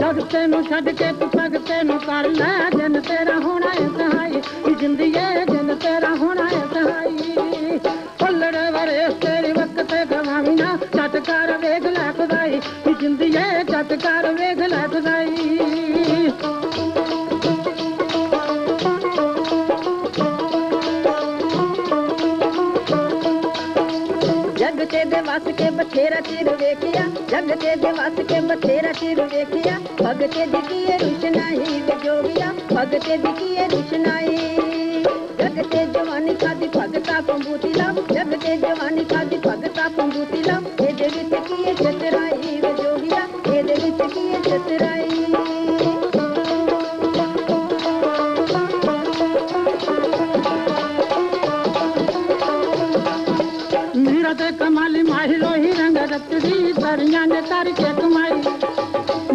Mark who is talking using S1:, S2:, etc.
S1: ਜਗਤੇ ਨੂੰ ਛੱਡ ਕੇ ਤੂੰ ਭਗਤੇ ਨੂੰ ਕਰ ਲੈ, ਜਨ ਤੇਰਾ ਹੋਣਾ ਹੈ ਸਹਾਈ। ਇਹ ਜ਼ਿੰਦਗੀ ਜਨ ਤੇਰਾ ਹੋਣਾ ਹੈ ਸਹਾਈ। ਪੱਲੜੇ ਵਰੇ ਤੇਰੀ ਵਕਤ ਗਵਾਵੀ ਨਾ ਵੇਖ ਲੈ ਖੁਦਾਈ। ਇਹ ਜ਼ਿੰਦਗੀ ਚੱਟ ਵੇਖ ਲੈ ਖੁਦਾਈ।
S2: जग के देवास के बथेरा चिर वेखिया, जग के देवास के बथेरा चिर वेखिया। भगत दिखिए रुचनाई जोगिया भगत दिखिए रुचनाई जग के जवानी का भगता पंबूतिला, जग के जवानी का भगता पंबूतिला। हे देवी तकिए चतराई जोगिया हे देवी तकिए चतराई।
S1: हिरो ते कमाली माहिरो ही रंग रतड़ी परियाँ ने तारी के